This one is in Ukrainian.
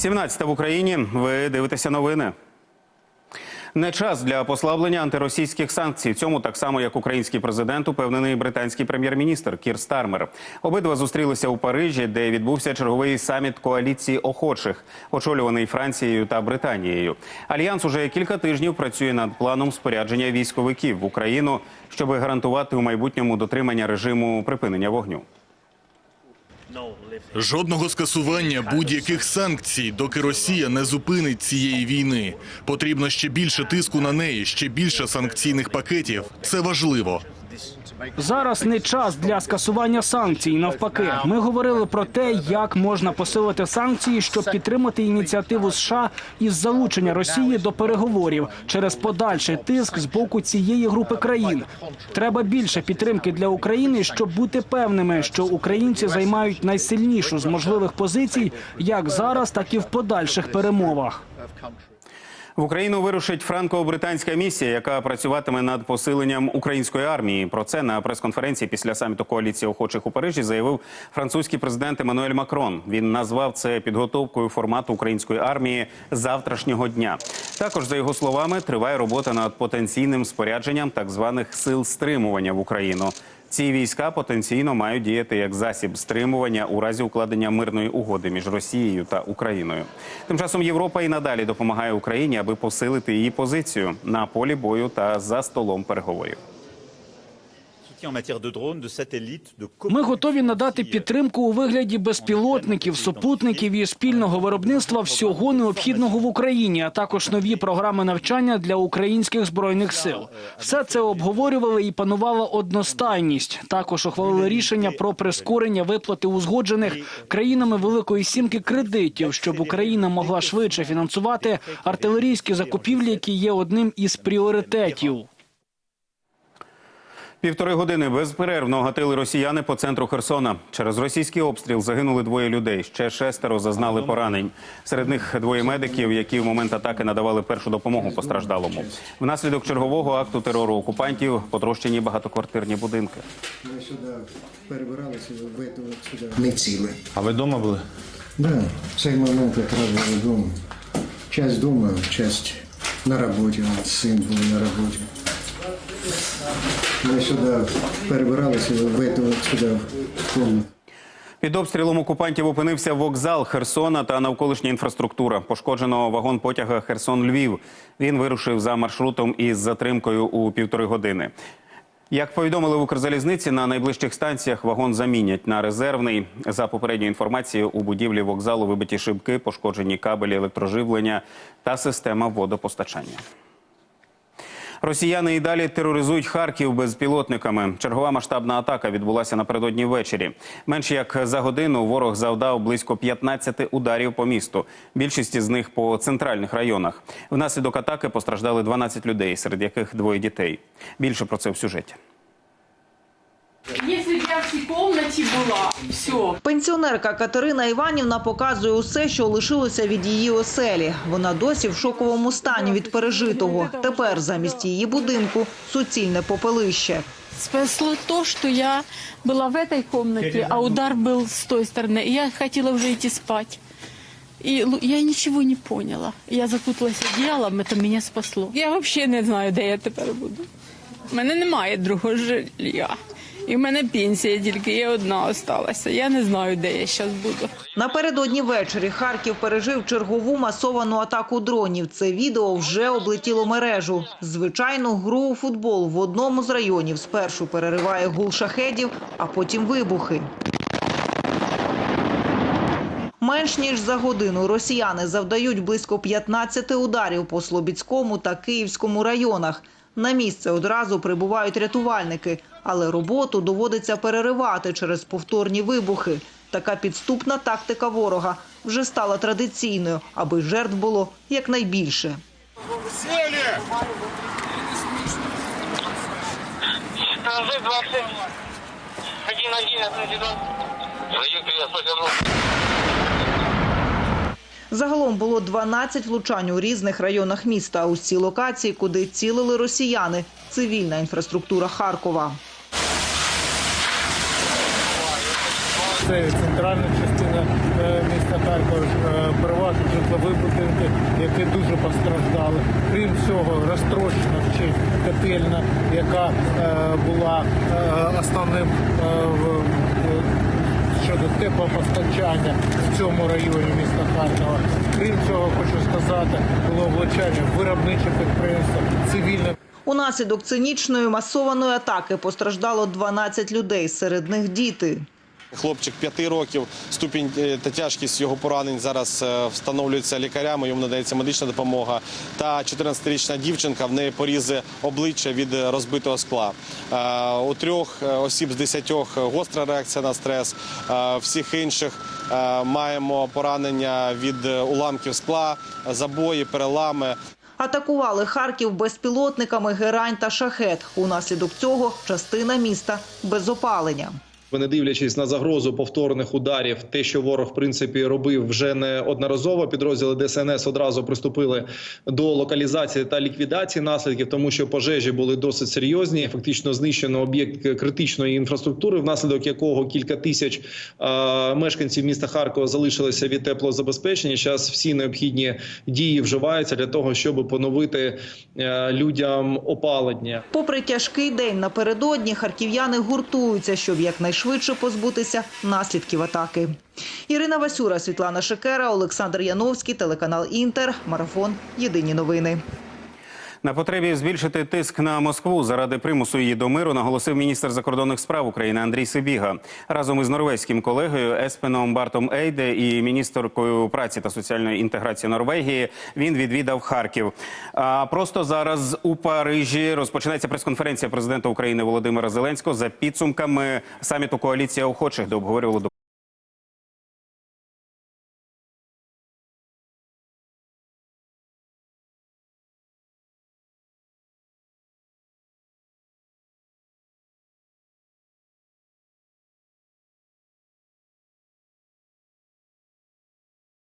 17 в Україні. Ви дивитеся новини. Не час для послаблення антиросійських санкцій. Цьому так само, як український президент, упевнений британський прем'єр-міністр Кір Стармер. Обидва зустрілися у Парижі, де відбувся черговий саміт коаліції охочих, очолюваний Францією та Британією. Альянс уже кілька тижнів працює над планом спорядження військовиків в Україну, щоб гарантувати у майбутньому дотримання режиму припинення вогню. Жодного скасування будь-яких санкцій, доки Росія не зупинить цієї війни. Потрібно ще більше тиску на неї, ще більше санкційних пакетів. Це важливо. Зараз не час для скасування санкцій. Навпаки, ми говорили про те, як можна посилити санкції, щоб підтримати ініціативу США із залучення Росії до переговорів через подальший тиск з боку цієї групи країн. Треба більше підтримки для України, щоб бути певними, що українці займають найсильнішу з можливих позицій, як зараз, так і в подальших перемовах. В Україну вирушить франко-британська місія, яка працюватиме над посиленням української армії. Про це на прес-конференції після саміту коаліції охочих у Парижі заявив французький президент Еммануель Макрон. Він назвав це підготовкою формату української армії завтрашнього дня. Також за його словами триває робота над потенційним спорядженням так званих сил стримування в Україну. Ці війська потенційно мають діяти як засіб стримування у разі укладення мирної угоди між Росією та Україною. Тим часом Європа і надалі допомагає Україні, аби посилити її позицію на полі бою та за столом переговорів. Ми готові надати підтримку у вигляді безпілотників, супутників і спільного виробництва всього необхідного в Україні, а також нові програми навчання для українських збройних сил. Все це обговорювали і панувала одностайність. Також ухвалили рішення про прискорення виплати узгоджених країнами Великої Сімки кредитів, щоб Україна могла швидше фінансувати артилерійські закупівлі, які є одним із пріоритетів. Півтори години безперервно гатили росіяни по центру Херсона. Через російський обстріл загинули двоє людей. Ще шестеро зазнали поранень. Серед них двоє медиків, які в момент атаки надавали першу допомогу постраждалому. Внаслідок чергового акту терору окупантів потрощені багатоквартирні будинки. Ми сюди перебиралися в сюди. Не ціле. А ви вдома були? Да, в цей момент якраз були вдома. Часть вдома, часть на роботі. От Син був на роботі. Ми сюди перебиралися в сюди в комнату. Під обстрілом окупантів опинився вокзал Херсона та навколишня інфраструктура. Пошкоджено вагон потяга Херсон-Львів. Він вирушив за маршрутом із затримкою у півтори години. Як повідомили в Укрзалізниці, на найближчих станціях вагон замінять на резервний. За попередньою інформацією, у будівлі вокзалу вибиті шибки, пошкоджені кабелі електроживлення та система водопостачання. Росіяни і далі тероризують Харків безпілотниками. Чергова масштабна атака відбулася напередодні ввечері. Менш як за годину ворог завдав близько 15 ударів по місту. Більшість з них по центральних районах. Внаслідок атаки постраждали 12 людей, серед яких двоє дітей. Більше про це в сюжеті Если б я в цій комнаті була, все, Пенсіонерка Катерина Іванівна показує усе, що лишилося від її оселі. Вона досі в шоковому стані від пережитого. Тепер замість її будинку суцільне попелище. спасло то, что я была в этой комнате, а удар был с той стороны. И я хотела уже идти спать. И лу- я ничего не поняла. Я закуталась одеялом, это меня спасло. Я вообще не знаю, де я тепер буду. У мене немає другого жилья. І в мене пенсія тільки є одна осталася. Я не знаю, де я зараз буду. Напередодні ввечері Харків пережив чергову масовану атаку дронів. Це відео вже облетіло мережу. Звичайну гру у футбол в одному з районів спершу перериває гул шахедів, а потім вибухи. Менш ніж за годину росіяни завдають близько 15 ударів по Слобідському та Київському районах. На місце одразу прибувають рятувальники, але роботу доводиться переривати через повторні вибухи. Така підступна тактика ворога вже стала традиційною, аби жертв було якнайбільше. Положи 27. Один, один, один, один. Заехали, я потянул. Загалом було 12 влучань у різних районах міста. Усі локації, куди цілили росіяни, цивільна інфраструктура Харкова. Це центральна частина е, міста Харкова, е, переважно житлові будинки, які дуже постраждали. Крім цього, розтрощена ще котельна, яка е, була основним щодо теплопостачання в цьому районі міста Харкова. Крім цього, хочу сказати, було влучання в виробниче підприємство, цивільне Унаслідок цинічної масованої атаки постраждало 12 людей, серед них діти. Хлопчик п'яти років, ступінь е, та тяжкість його поранень зараз е, встановлюється лікарями, йому надається медична допомога. Та 14-річна дівчинка, в неї порізи обличчя від розбитого скла. Е, У трьох осіб з десятьох гостра реакція на стрес. Всіх інших маємо поранення від уламків скла, забої, перелами. Атакували Харків безпілотниками «Герань» та «Шахет». Унаслідок цього частина міста без опалення. Не дивлячись на загрозу повторних ударів, те, що ворог в принципі робив вже не одноразово. Підрозділи ДСНС одразу приступили до локалізації та ліквідації наслідків, тому що пожежі були досить серйозні. Фактично знищено об'єкт критичної інфраструктури, внаслідок якого кілька тисяч е, мешканців міста Харкова залишилися від теплозабезпечення. Зараз всі необхідні дії вживаються для того, щоб поновити е, людям опалення. Попри тяжкий день напередодні, харків'яни гуртуються, щоб якнайшвидше позбутися наслідків атаки. Ірина Васюра, Світлана Шекера, Олександр Яновський, телеканал Інтер, Марафон. Єдині новини. На потребі збільшити тиск на Москву заради примусу її до миру наголосив міністр закордонних справ України Андрій Сибіга разом із норвезьким колегою Еспеном Бартом Ейде і міністеркою праці та соціальної інтеграції Норвегії. Він відвідав Харків. А просто зараз у Парижі розпочинається прес-конференція президента України Володимира Зеленського за підсумками саміту коаліція охочих, де обговорювали